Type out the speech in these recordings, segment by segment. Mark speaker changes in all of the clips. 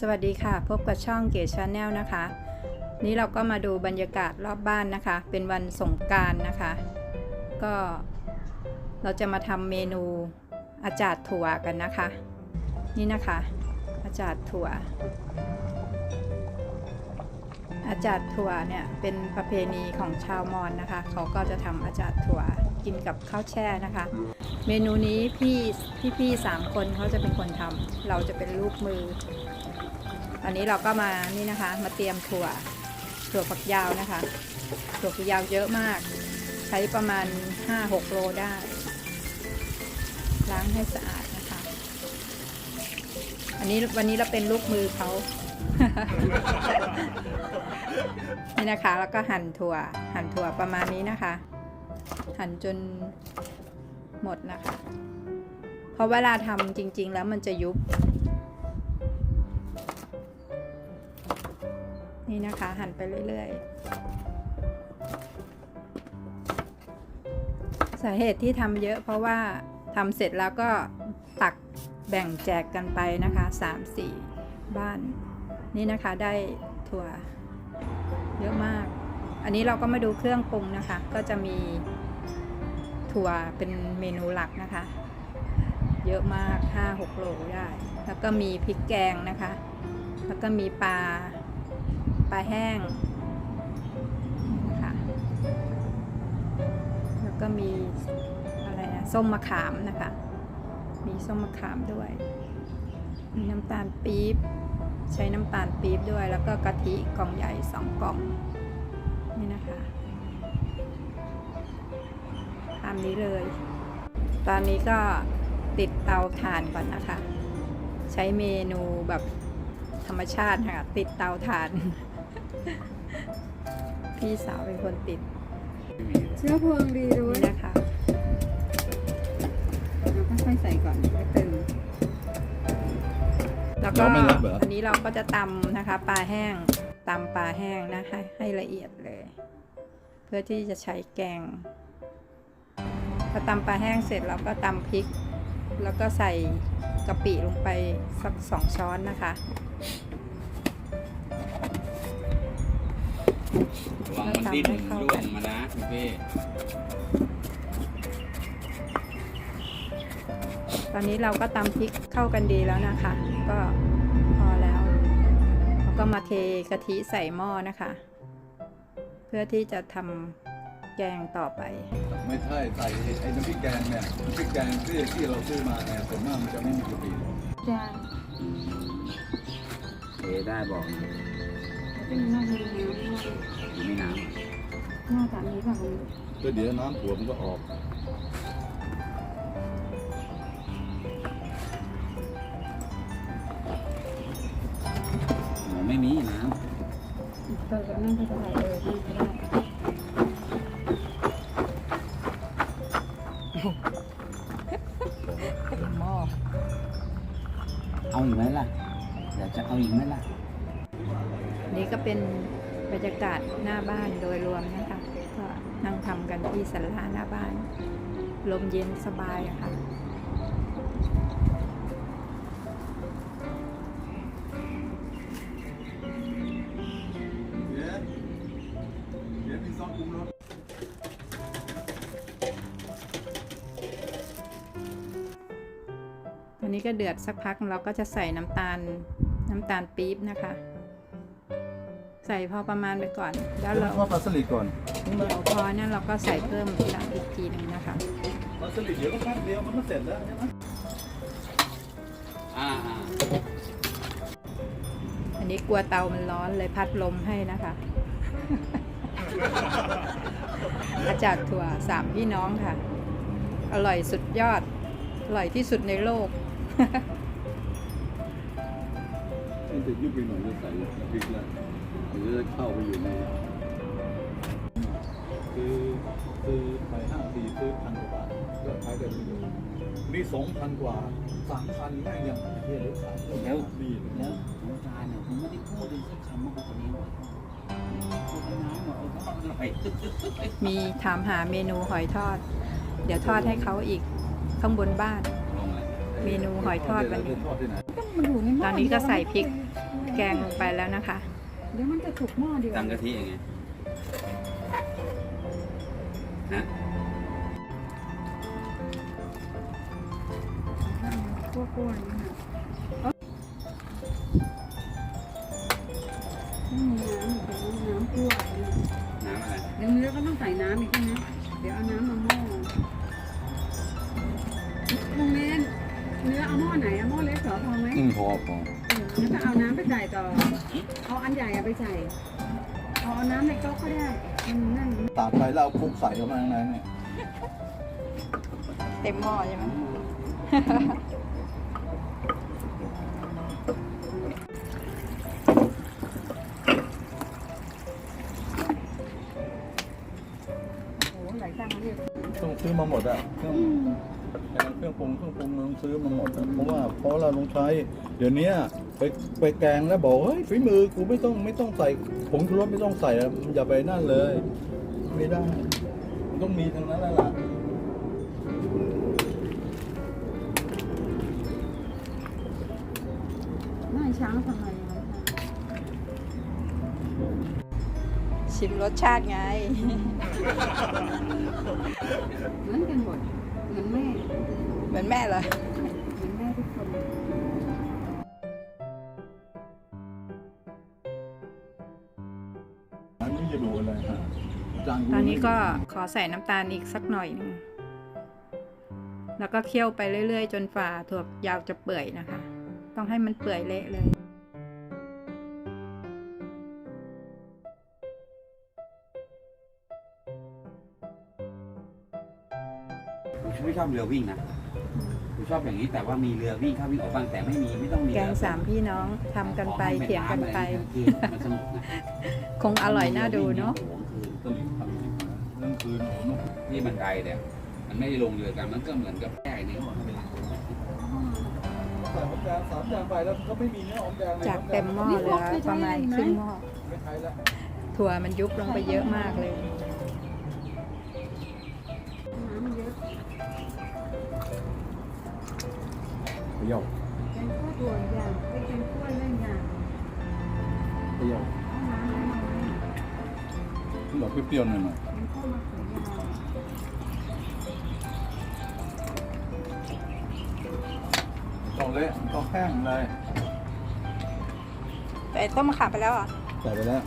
Speaker 1: สวัสดีค่ะ พบกับช่องเก๋ชาแนลนะคะ นี้เราก็มาดูบรรยากาศรอบบ้านนะคะ เป็นวันสงการนะคะ ก็เราจะมาทำเมนูอาจารย์ถั่วกันนะคะ นี่นะคะ อาจารย์ถั่ว อาจารย์ถั่วเนี่ยเป็นประเพณีของชาวมอญนะคะ เขาก็จะทำอาจารย์ถั่วกินกับข้าวแช่นะคะ เมนูนี้พี่พี่พี่สามคนเขาจะเป็นคนทำเราจะเป็นลูกมือ อันนี้เราก็มานี่นะคะ มาเตรียมถั่วถั่วฝักยาวนะคะ ถั่วฝักยาวเยอะมาก ใช้ประมาณ 5-6 โลได้ ล้างให้สะอาดนะคะ อันนี้วันนี้เราเป็นลูกมือเขานี่นะคะ แล้วก็หั่นถั่ว หั่นถั่วประมาณนี้นะคะ หั่นจนหมดนะคะ เพราะเวลาทำจริง ๆ แล้วมันจะยุบ นี่นะคะหั่นไปเรื่อยๆ สาเหตุที่ทำเยอะเพราะว่าทำเสร็จแล้วก็ตักแบ่งแจกกันไปนะคะ3-4 บ้าน นี่นะคะได้ถั่วเยอะมาก อันนี้เราก็มาดูเครื่องปรุงนะคะ ก็จะมีถั่วเป็นเมนูหลักนะคะ เยอะมาก 5-6 โลได้ แล้วก็มีพริกแกงนะคะ แล้วก็มีปลา ปลาแห้งนะคะแล้วก็มีอะไรนะส้มมะขามนะคะ มีส้มมะขามด้วย มีน้ำตาลปี๊บใช้น้ำตาลปี๊บด้วย แล้วก็กะทิกล่องใหญ่สองกล่องนี่นะคะตามนี้เลย ตอนนี้ก็ติดเตาถ่านก่อนนะคะ ใช้เมนูแบบธรรมชาติค่ะ ติดเตาถ่าน พี่สาวเป็นคนติด
Speaker 2: เชื้อเพลิงดีด้ว
Speaker 1: นี่
Speaker 2: ย
Speaker 1: นะคะ
Speaker 2: เราค่อยๆใส่ก่อนไม่ตึง
Speaker 1: แล้วก็
Speaker 3: เราไม่รับเหรอ
Speaker 1: อันนี้เราก็จะตำนะคะปลาแห้งตำปลาแห้งนะให้ให้ละเอียดเลย เพื่อที่จะใช้แกงพอตำปลาแห้งเสร็จเราก็ตำพริก แล้วก็ใส่กะปิลงไปสักสองช้อนนะคะ
Speaker 3: ระวังมันดิ้นร่วงมานะคุณพี่
Speaker 1: ตอนนี้เราก็ตำพริกเข้ากันดีแล้วนะคะ ก็พอแล้วเราก็มาเทกะทิใส่หม้อนะคะ เพื่อที่จะทำแกงต่อไป
Speaker 4: ไม่ใช่ใส่ไอ้น้ำพริกแกงเนี่ยน้ำพริกแกงที่ที่เราซื้อมาเนี่ยส่วนมากมันจะไม่มีกะปิ
Speaker 2: จาน
Speaker 3: เทได้บอกนะ
Speaker 2: เป็นน่าจะมีน้
Speaker 3: อยู่ไม่นาน
Speaker 2: น่าจะมีแบบนี้
Speaker 4: ก็เดี๋ยวน้ำถั่วมันก็ออก
Speaker 3: หนูไม่มีน้
Speaker 2: เออนั่นก็ได้เออนั่นก็ได้
Speaker 1: หม้อำ
Speaker 3: เอาอีกไหมล่ะอยากจะเอาอีกไหมล่ะ
Speaker 1: นี่ก็เป็นบรรยากาศหน้าบ้านโดยรวมนะคะก็นั่งทำกันที่ศาลาหน้าบ้าน ลมเย็นสบายอะค่ะ
Speaker 4: เดี๋ยวเดี๋ยวมีซอสปรุงรส
Speaker 1: อันนี้ก็เดือดสักพักเราก็จะใส่น้ำตาลน้ำตาลปี๊บนะคะ ใส่พอประมาณไปก่อน แล้ว
Speaker 4: เดี๋ยว
Speaker 1: เรา
Speaker 4: ทอดปลาสลิดก่อน
Speaker 1: เดี๋ยวพอนั้นเราก็ใส่เพิ่มทีหลังอีกทีหนึ่งนะคะ
Speaker 4: ปลาสลิดเดี๋ยวก็แป๊บเดียวมันก็เสร็จแล้วใช่ไหม
Speaker 3: อ่าอ่า
Speaker 1: อันนี้กลัวเตามันร้อนเลยพัดลมให้นะคะอาจารย์ถั่วสามพี่น้องค่ะ อร่อยสุดยอด อร่อยที่สุดในโลก
Speaker 4: มันจะยุบไปหน่อยจะใส่พริกแล้ว เดี๋ยวจะเข้าไปอยู่ในคือคือไปห้างทีซื้อพันกว่าบาทก็ขายได้ไม่เยอะนี่สองพันกว่าสามพันแม่งยังไม่เท่เลยขาย
Speaker 3: แล้ว
Speaker 4: ดีเลย
Speaker 3: แล้วน้องจานเนี่ยผมไม่ได้พูดถึงสักคำว่าคนนี้ว่าพูดไปน้ำหมดเลยว่าอร่อย
Speaker 1: มีถามหาเมนูหอยทอด เดี๋ยวทอดให้เขาอีกข้างบนบ้าน
Speaker 3: ลงเลย
Speaker 1: เมนูหอยทอดวันนี้
Speaker 4: ทอดที่ไหน
Speaker 2: มันอยู่ในหม้
Speaker 1: ตอนนี้ก็ใส่พริกแกงลงไปแล้วนะคะ
Speaker 2: เดี๋ยวมันจะถูกหม้อเดียว
Speaker 3: ตำกะทิยังไงฮะ
Speaker 2: คั่วๆนี่ค่ะเอ้าไม่มีน้ำอีกแล้วน้ำคั่วนะ
Speaker 3: น้ำอะไร
Speaker 2: เดี๋ยวเนื้อก็ต้องใส่น้ำอีกนะเดี๋ยวเอาน้ำมาหม้อลุงเน้นเนื้อเอาหม้อไหนเอาหม้อเล็กเหรอพอไหม
Speaker 4: อืมพอพอ
Speaker 2: เออ แล้วก็เอาน้ำไปใส่ต่อ เอาอันใหญ่อะไปใส่ เอาเอาน้ำในก๊อกก็ได้มันนั่น
Speaker 4: ตาดไปแล้วเอาคลุกใส่เข้ามาข้างในเนี่ย
Speaker 1: เต็มหม้อใช่ไหม
Speaker 2: โอ้โหไหลตังค์มาเนี่ย
Speaker 4: ต้องซื้อมาหมดอะเครื่อง เครื่องปรุงเครื่องปรุงมันต้องซื้อมาหมดอะเพราะว่าเพราะเราลงใช้ เดี๋ยวเนี้ยไปไปแกงแล้วบอกเฮ้ยฝีมือกูไม่ต้องไม่ต้องใส่ผงชูรสไม่ต้องใส่อะอย่าไปนั่นเลย ไม่ได้มันต้องมีทั้งนั้นแหละล่ะ
Speaker 2: หน้าช้างทำไมวะ
Speaker 1: ชิมรสชาติไง
Speaker 2: เหมือนกันหมด เหมือนแม่
Speaker 1: เหมือนแม่เหรอ
Speaker 2: เหมือนแม่ทุกคน
Speaker 4: อันนี้จะดูอะไรฮะจาน
Speaker 1: ตอนนี้ก็ขอใส่น้ำตาลอีกสักหน่อยหนึงแล้วก็เคี่ยวไปเรื่อย ๆ จนฝ่าถั่วยาวจะเปื่อยนะคะ ต้องให้มันเปื่อยเละเลย
Speaker 3: ผมไม่ชอบเรือวิ่งนะผมชอบอย่างนี้แต่ว่ามีเรือวิ่งเข้าวิ่งออกบ้างแต่ไม่มีไม่ต้องมี
Speaker 1: แกงสามพี่น้องทำกันไปเถียงกันไป
Speaker 3: คือมันสนุกนะ
Speaker 1: คงอร่อยน่าดูเนาะ
Speaker 4: ต้องทำเรื่องคืนโอ้โห
Speaker 3: นี่มันไกลเนี่ยมันไม่ได้ลงเรือกันมันก็เหมือนกับแค่นี้
Speaker 4: ใส่หอมแดงสามอย่างไปแล้วก็ไม่มีเนื้อหอมแดงลย
Speaker 1: จากเต็มหม้อเหลือประมาณครึ่งหม้อ
Speaker 4: ไม่ใช่แล้ว
Speaker 1: ถั่วมันยุบลงไปเยอะมากเลย
Speaker 2: เป
Speaker 4: รี้ยว
Speaker 2: แกงคั่วตัวอย่างไอ้แกงคั่วเล่นอย่าง
Speaker 4: เปรี้ยว
Speaker 2: เอาน้ำน้อย
Speaker 4: ที่เราเปรี้ยวๆหน่อย
Speaker 2: ๆแกงคั่วมะเขือยาว
Speaker 4: ๆต้องเละต้องแห้งเลย
Speaker 1: แต่ต้มมะขามไปแล้วอะ
Speaker 4: ใส่ไปแล้ว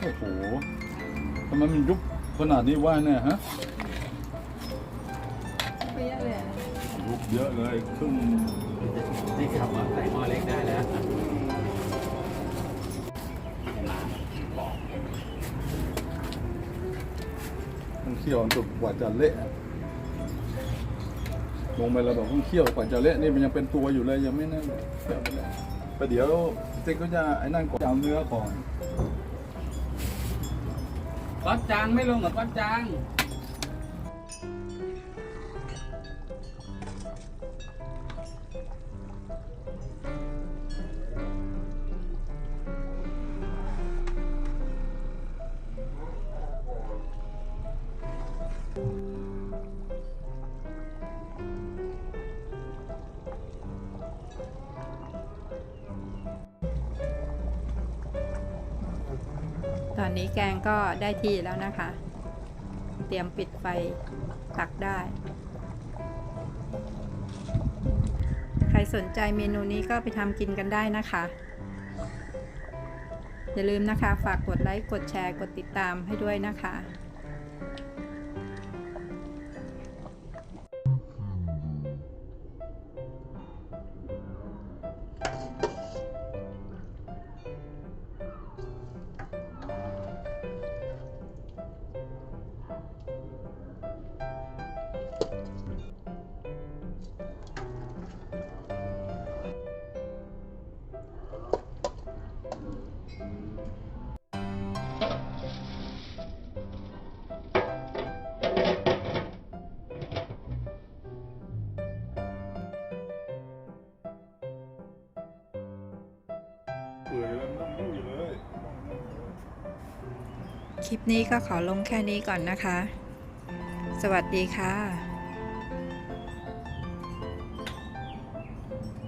Speaker 4: โอ้โหทำไมมันยุบขนาดนี้ว่าเนี่ยฮะ
Speaker 2: เยอะ
Speaker 4: เลยครึ่ง
Speaker 3: นี่ขับมาใส่หม้อเล็กได้แล้ว
Speaker 4: ต้องเคี่ยวจนกว่าจะเละลงไปแล้วแบต้องเคี่ยวกว่าจะเละนี่มันยังเป็นตัวอยู่เลยยังไม่นั่นเคี่ยวไปแล้วแต่เดี๋ยวเจ๊ก็จะไอ้นั่นก่อนจะเอาเนื้อก่อน
Speaker 3: ก๊อตจางไม่ลงกับก๊อตจาง
Speaker 1: ตอนนี้แกงก็ได้ที่แล้วนะคะ เตรียมปิดไฟตักได้ สนใจเมนูนี้ก็ไปทำกินกันได้นะคะ อย่าลืมนะคะฝากกดไลค์ กดแชร์ กดติดตามให้ด้วยนะคะ คลิปนี้ก็ขอลงแค่นี้ก่อนนะคะ สวัสดีค่ะ